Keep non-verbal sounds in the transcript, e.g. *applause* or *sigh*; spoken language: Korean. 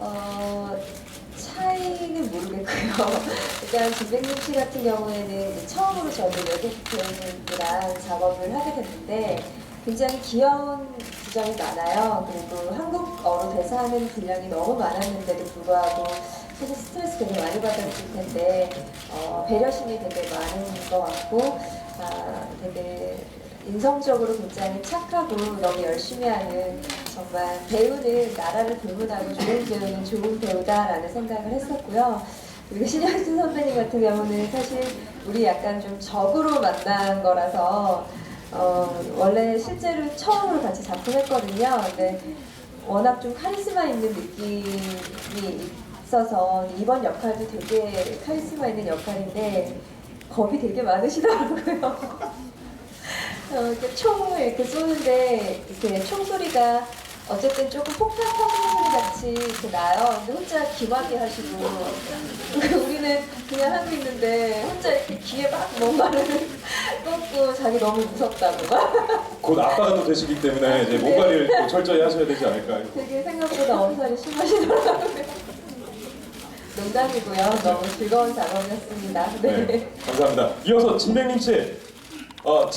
어, 차이는 모르겠고요. *laughs* 일단 김백림 씨 같은 경우에는 처음으로 저도 배우들이랑 작업을 하게 됐는데 굉장히 귀여운 구정이 많아요. 그리고 한국어로 대사하는 분량이 너무 많았는데도 불구하고 사실 스트레스 되게 많이 받았을 텐데 어, 배려심이 되게 많은 것 같고 아, 되게 인성적으로 굉장히 착하고 너무 열심히 하는 정말 배우는 나라를 불문하고 좋은 배우는 좋은 배우다라는 생각을 했었고요. 그리고 신영준 선배님 같은 경우는 사실 우리 약간 좀 적으로 만난 거라서 어, 원래 실제로 처음으로 같이 작품했거든요. 근데 워낙 좀 카리스마 있는 느낌이 있어서 이번 역할도 되게 카리스마 있는 역할인데 겁이 되게 많으시더라고요. *laughs* 어, 이렇게 총을 이렇게 쏘는데 이렇게 총소리가 어쨌든 조금 폭탄 터지는 소리 같이 이렇게 나요. 근데 혼자 기막이 하시고 *laughs* 우리는 그냥 하고 있는데 혼자 이렇게 귀에 막 뭔가를 *laughs* 꽂고 자기 너무 무섭다고 막 *laughs* 곧 아빠가 또 되시기 때문에 이제 몸관리를 또 철저히 하셔야 되지 않을까. 되게 생각보다 엄살이 심하시더라고요. 농담이고요. 너무 즐거운 작업이었습니다. 네. 네, 감사합니다. 이어서 진백님 씨, 어, 진-